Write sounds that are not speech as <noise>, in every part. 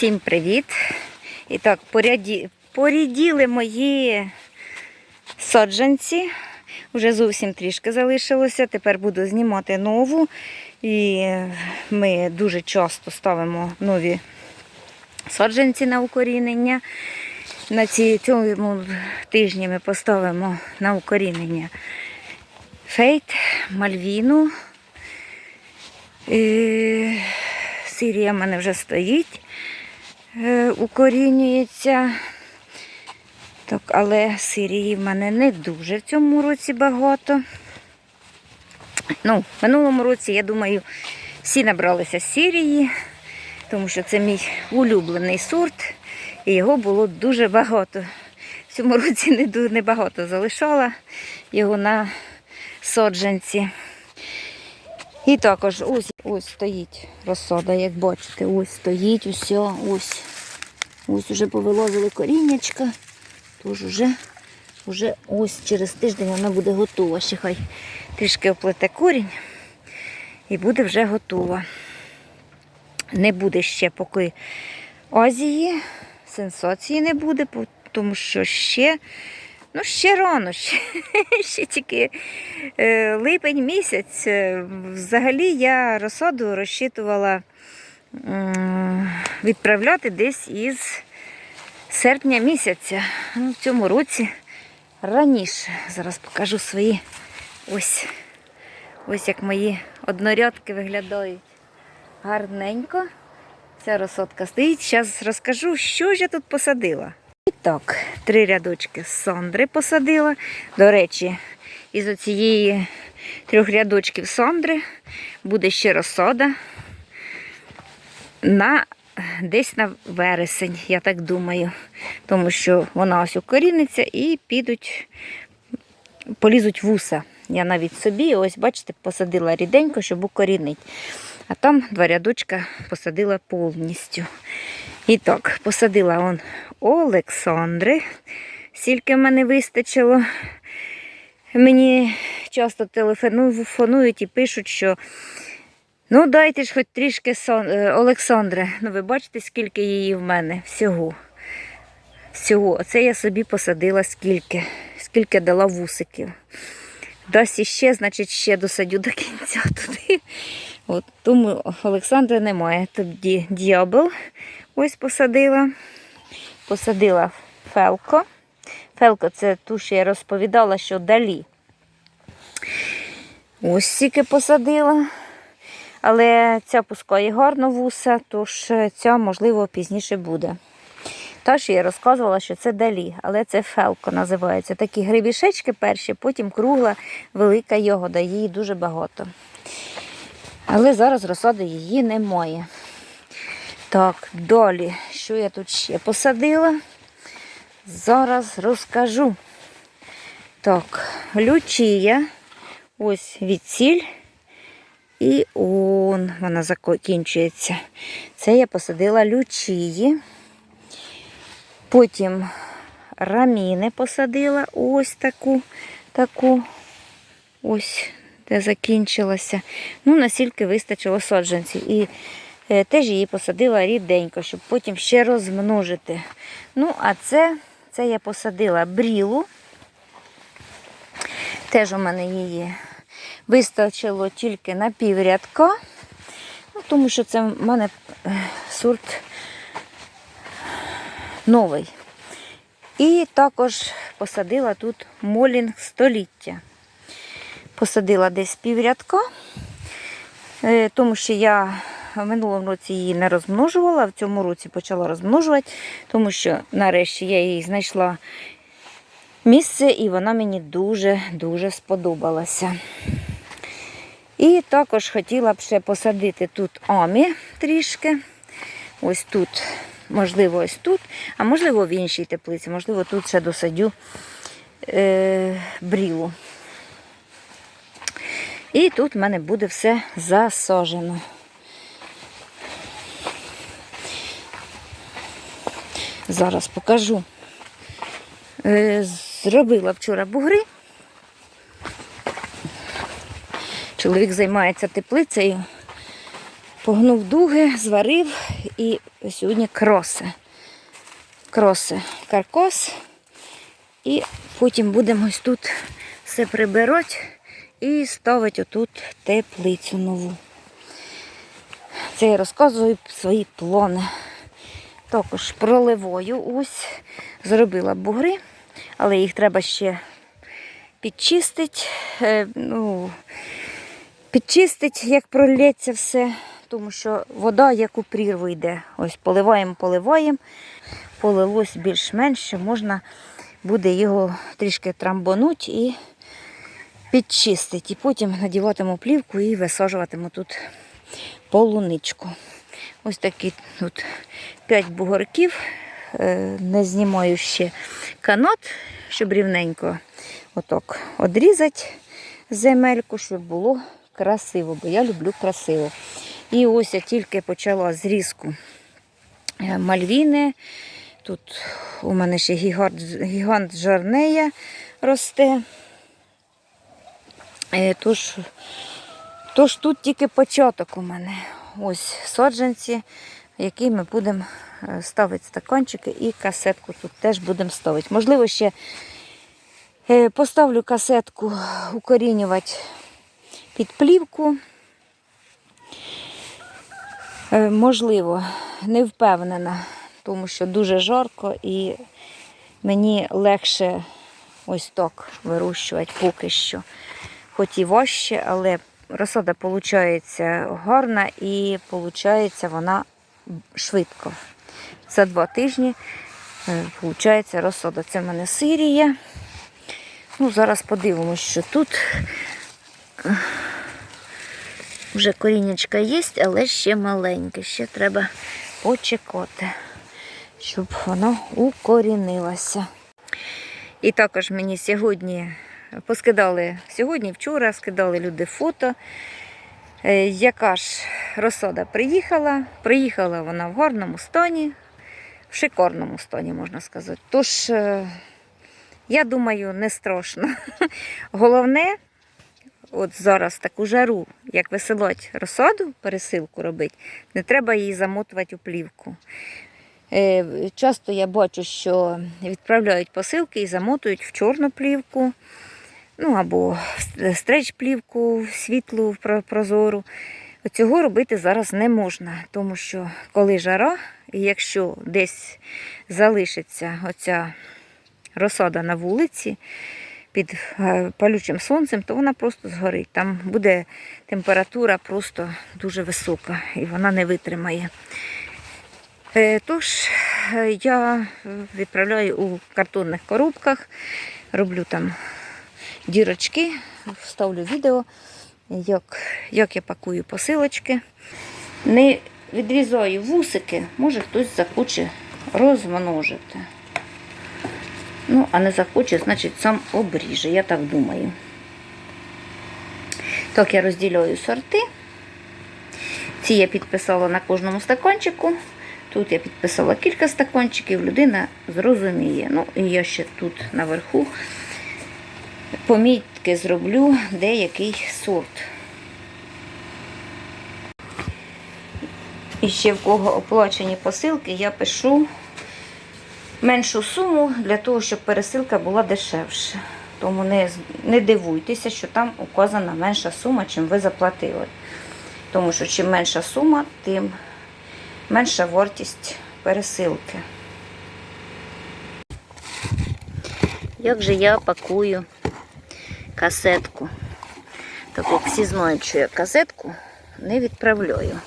Всім привіт! І так, поряді... поріділи мої саджанці. Вже зовсім трішки залишилося. Тепер буду знімати нову. І ми дуже часто ставимо нові саджанці на укорінення. На цьому тижні ми поставимо на укорінення фейт, мальвіну. І Сирія в мене вже стоїть, укорінюється. Так, але сирії в мене не дуже в цьому році багато. Ну, в минулому році, я думаю, всі набралися сирії, тому що це мій улюблений сорт, і його було дуже багато. В цьому році не багато залишала його на соджанці. І також ось ось стоїть розсада, як бачите, ось стоїть, усе, ось. Ось уже повилазили коріннячка. Тож уже, уже ось через тиждень вона буде готова. Ще хай трішки оплете корінь і буде вже готова. Не буде ще поки Азії, сенсації не буде, тому що ще, ну ще рано, <laughs> ще, ще тільки е, липень місяць. Е, Взагалі я розсаду розчитувала відправляти десь із серпня місяця. Ну, в цьому році раніше. Зараз покажу свої ось. Ось як мої однорядки виглядають гарненько. Ця розсадка стоїть. Зараз розкажу, що ж я тут посадила. Так, три рядочки Сандри посадила. До речі, із оцієї трьох рядочків Сандри буде ще розсада на десь на вересень, я так думаю. Тому що вона ось укоріниться і підуть, полізуть вуса. Я навіть собі, ось, бачите, посадила ріденько, щоб укорінити. А там два рядочка посадила повністю. І так, посадила он Олександри. Скільки в мене вистачило. Мені часто телефонують і пишуть, що ну дайте ж хоч трішки е, Олександре. Ну ви бачите, скільки її в мене всього. Всього. Оце я собі посадила скільки, скільки дала вусиків. Дасть іще, значить, ще досадю до кінця туди. От, тому Олександра немає. Тоді дьябел ось посадила. Посадила фелко. Фелко це ту, що я розповідала, що далі. Ось стільки посадила. Але ця пускає гарно вуса, тож ця, можливо, пізніше буде. Та, що я розказувала, що це далі, але це фелко називається. Такі грибішечки перші, потім кругла, велика ягода, її дуже багато. Але зараз розсади її немає. Так, далі, що я тут ще посадила? Зараз розкажу. Так, лючія, ось відсіль. І он вона закінчується. Це я посадила лючії. Потім раміни посадила ось таку, таку, ось де закінчилася. Ну, настільки вистачило саджанців. Теж її посадила ріденько, щоб потім ще розмножити. Ну, а це, це я посадила брілу. Теж у мене її вистачило тільки на піврядка. Ну, тому що це в мене е, сорт новий. І також посадила тут молінг століття. Посадила десь піврядка, е, тому що я в минулому році її не розмножувала, в цьому році почала розмножувати, тому що нарешті я її знайшла місце і вона мені дуже-дуже сподобалася. І також хотіла б ще посадити тут амі трішки. Ось тут, можливо, ось тут, а можливо в іншій теплиці, можливо, тут ще досадю е, брілу. І тут в мене буде все засажено. Зараз покажу. Е, Зробила вчора бугри. Чоловік займається теплицею. Погнув дуги, зварив і сьогодні кроси. Кроси, каркос. І потім будемо ось тут все прибирати і ставити отут теплицю нову. Це я розказую свої плани. Також проливою ось зробила бугри, але їх треба ще підчистити. Е, ну, підчистить, як пролється все, тому що вода як у прірву йде. Ось поливаємо, поливаємо. Полилось більш-менш, що можна буде його трішки трамбонути і підчистити. І потім надіватиму плівку і висаджуватиму тут полуничку. Ось такі тут 5 бугорків. Е, Не знімаю ще канат, щоб рівненько отак одрізати земельку, щоб було красиво, бо я люблю красиво. І ось я тільки почала зрізку е, мальвіни. Тут у мене ще гігант, гігант жарнея росте. Е, Тож, тож тут тільки початок у мене. Ось саджанці, які ми будемо е, ставити стаканчики і касетку тут теж будемо ставити. Можливо, ще е, поставлю касетку укорінювати під плівку. Е, Можливо, не впевнена, тому що дуже жарко і мені легше ось так вирощувати поки що. Хоч і важче, але розсада виходить гарна і виходить вона швидко. За два тижні виходить розсада. Це в мене сирія. Ну, зараз подивимось, що тут е, вже корінечка є, але ще маленьке. Ще треба почекати, щоб воно укорінилося. І також мені сьогодні поскидали, сьогодні, вчора скидали люди фото, е, яка ж розсада приїхала. Приїхала вона в гарному стані, в шикарному стані, можна сказати. Тож, е, я думаю, не страшно. <laughs> Головне, от зараз таку жару, як висилать розсаду, пересилку робити, не треба її замотувати у плівку. Е, Часто я бачу, що відправляють посилки і замотують в чорну плівку, ну або в стреч-плівку, світлу, прозору. Цього робити зараз не можна, тому що коли жара, і якщо десь залишиться оця розсада на вулиці під е, палючим сонцем, то вона просто згорить. Там буде температура просто дуже висока і вона не витримає. Е, Тож е, я відправляю у картонних коробках, роблю там дірочки, вставлю відео, як, як я пакую посилочки. Не відрізаю вусики, може хтось захоче розмножити. Ну, а не захоче, значить сам обріже, я так думаю. Так, я розділяю сорти. Ці я підписала на кожному стаканчику. Тут я підписала кілька стаканчиків, людина зрозуміє. Ну, і я ще тут наверху помітки зроблю деякий сорт. І ще в кого оплачені посилки, я пишу меншу суму для того, щоб пересилка була дешевша. Тому не, не дивуйтеся, що там указана менша сума, чим ви заплатили. Тому що чим менша сума, тим менша вартість пересилки. Як же я пакую касетку? Так як всі знають, що я касетку не відправляю.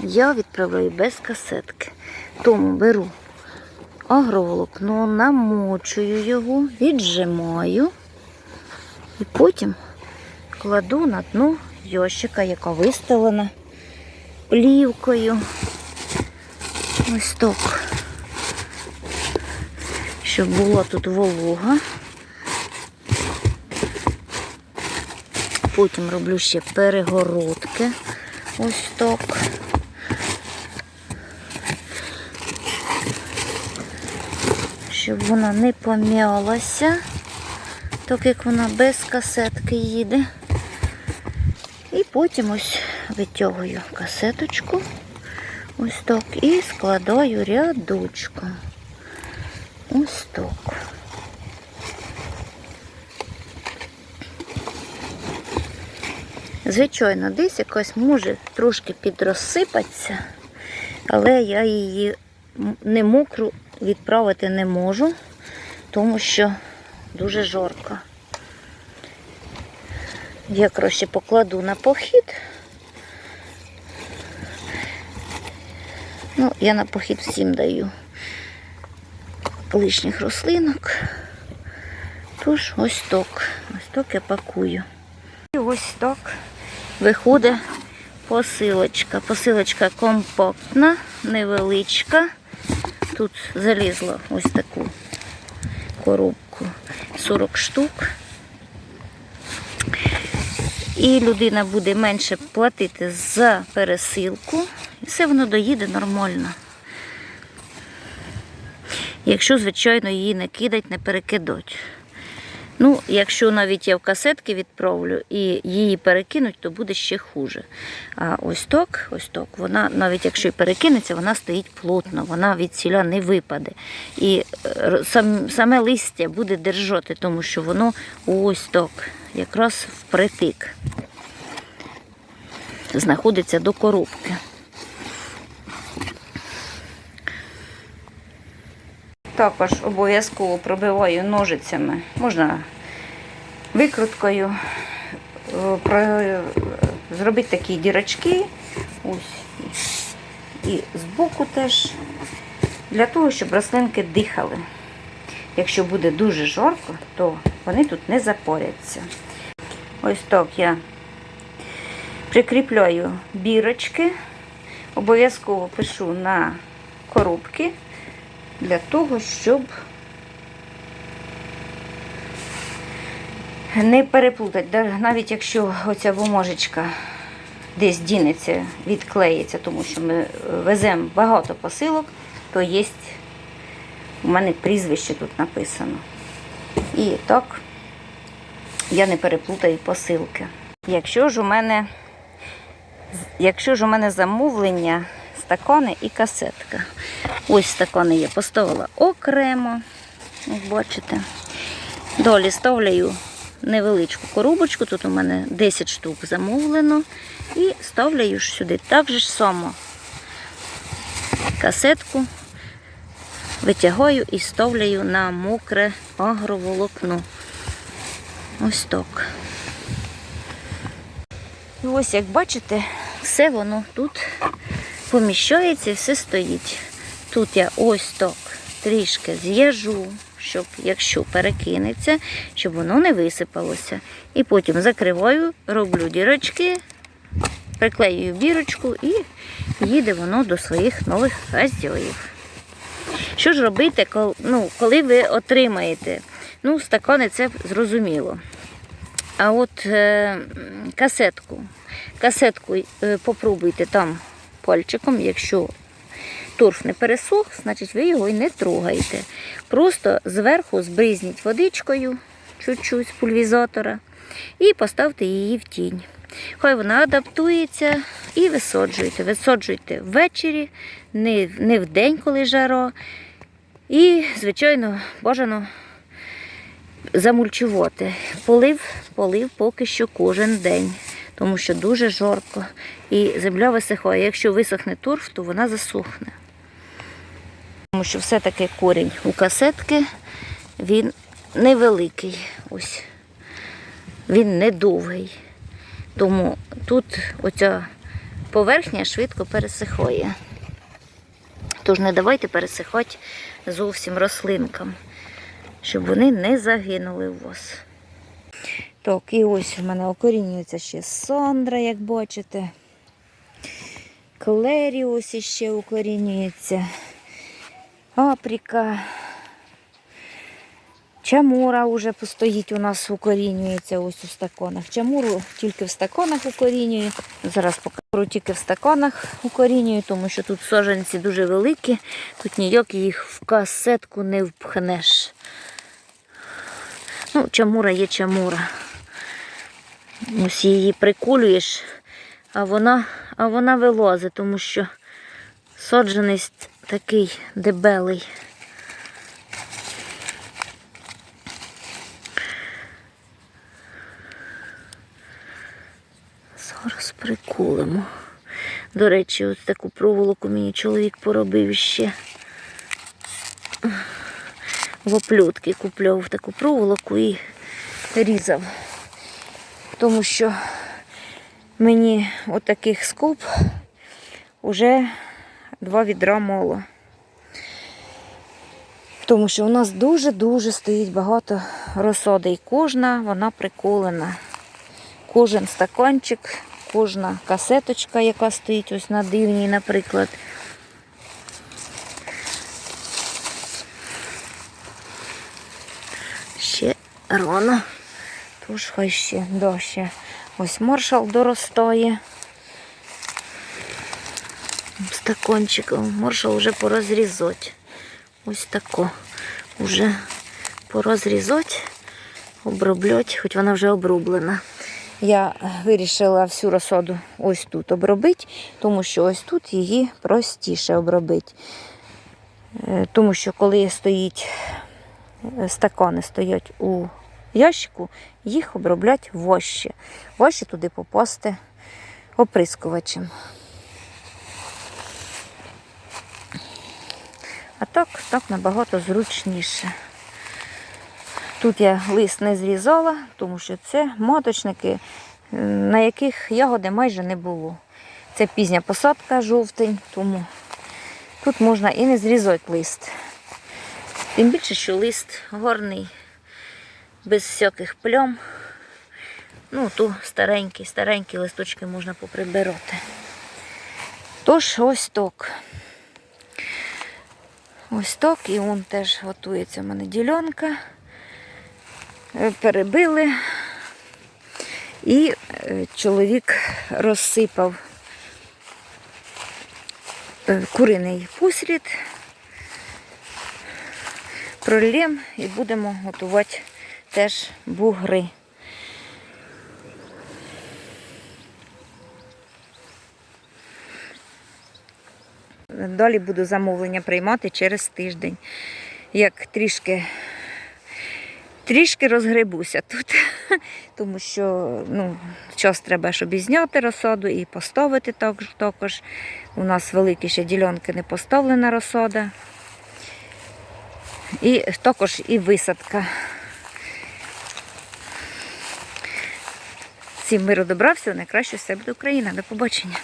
Я відправляю без касетки. Тому беру агроволокно, намочую його, віджимаю і потім кладу на дно ящика, яка вистелена плівкою. Ось так. Щоб була тут волога. Потім роблю ще перегородки. Ось так. Щоб вона не пом'ялася, так як вона без касетки їде. І потім ось витягую касеточку. Ось так. І складаю рядочком. Ось так. Звичайно, десь якась може трошки підрозсипатися, але я її не мокру відправити не можу, тому що дуже жорко. Я краще покладу на похід. Ну, я на похід всім даю лишніх рослинок. Тож ось так. Ось так я пакую. І ось так виходить посилочка. Посилочка компактна, невеличка. Тут залізла ось таку коробку 40 штук. І людина буде менше платити за пересилку, і все воно доїде нормально. Якщо, звичайно, її не кидать, не перекидать. Ну, якщо навіть я в касетки відправлю і її перекинуть, то буде ще хуже. А ось так, ось так, вона, навіть якщо і перекинеться, вона стоїть плотно, вона від ціля не випаде. І е, сам, саме листя буде держати, тому що воно ось так, якраз впритик. Знаходиться до коробки. Також обов'язково пробиваю ножицями, можна викруткою, е, зробити такі дірочки, ось, і збоку теж, для того, щоб рослинки дихали. Якщо буде дуже жарко, то вони тут не запоряться. Ось так я прикріпляю бірочки, обов'язково пишу на коробки для того, щоб не переплутати. Навіть якщо оця бумажечка десь дінеться, відклеїться, тому що ми веземо багато посилок, то є у мене прізвище тут написано. І так я не переплутаю посилки. Якщо ж у мене, якщо ж у мене замовлення, стакани і касетка. Ось стакани я поставила окремо, як бачите. Далі ставляю невеличку коробочку, тут у мене 10 штук замовлено. І ставляю ж сюди так же ж само касетку, витягаю і ставляю на мокре агроволокно. Ось так. І ось, як бачите, все воно тут поміщається все стоїть. Тут я ось так трішки з'їжу, щоб, якщо перекинеться, щоб воно не висипалося. І потім закриваю, роблю дірочки, приклеюю бірочку і їде воно до своїх нових хазяїв. Що ж робити, коли, ну, коли ви отримаєте? Ну, стакани це зрозуміло. А от е, касетку. Касетку е, попробуйте там пальчиком, якщо торф не пересох, значить ви його і не трогаєте. Просто зверху збризніть водичкою, чуть-чуть з пульвізатора, і поставте її в тінь. Хай вона адаптується і висаджуйте. Висаджуйте ввечері, не, не в день, коли жара. І, звичайно, бажано замульчувати. Полив, полив поки що кожен день, тому що дуже жарко і земля висихає. Якщо висохне торф, то вона засохне. Тому що все-таки корінь у касетки, він невеликий. Ось. Він недовгий. Тому тут оця поверхня швидко пересихає. Тож не давайте пересихати зовсім рослинкам щоб вони не загинули у вас. Так, і ось в мене окорінюється ще Сандра, як бачите. Клері ось іще укорінюється. Апріка. Чамура вже постоїть у нас укорінюється ось у стаканах. Чамуру тільки в стаканах укорінюю. Зараз покажу тільки в стаканах укорінюю, тому що тут саженці дуже великі, тут ніяк їх в касетку не впхнеш. Ну, чамура є чамура. Ось її прикулюєш, а вона, а вона вилазить, тому що содженість такий дебелий. Зараз прикулимо. До речі, ось таку проволоку мені чоловік поробив ще. В оплютки купляв таку проволоку і різав. Тому що мені отаких скоб уже два відра мало. Тому що у нас дуже-дуже стоїть багато розсоди. І кожна вона приколена. Кожен стаканчик, кожна касеточка, яка стоїть ось на дивній, наприклад. Ще рано. Тож хай ще, да. Ось маршал доростає. Стакончиком. Маршал вже порозрізати. Ось тако. Уже порозрізати, оброблять, хоч вона вже обрублена. Я вирішила всю розсаду ось тут обробити, тому що ось тут її простіше обробити. Е, Тому що коли стоїть е, стакани стоять у ящику, їх оброблять важче. Важче туди попасти оприскувачем. А так, так набагато зручніше. Тут я лист не зрізала, тому що це маточники, на яких ягоди майже не було. Це пізня посадка жовтень, тому тут можна і не зрізати лист. Тим більше, що лист гарний, без всяких плям. Ну, ту старенькі, старенькі листочки можна поприбирати. Тож ось так. Ось так, і он теж готується в мене ділянка. Е, Перебили. І е, чоловік розсипав е, куриний послід, пролєм і будемо готувати теж бугри. Далі буду замовлення приймати через тиждень. Як трішки, трішки розгребуся тут, <laughs> тому що ну, час треба, щоб і зняти розсаду, і поставити також. У нас великі ще ділянки не поставлена розсада. І також і висадка. Всім миру добра, всього найкраще, все буде Україна. До побачення.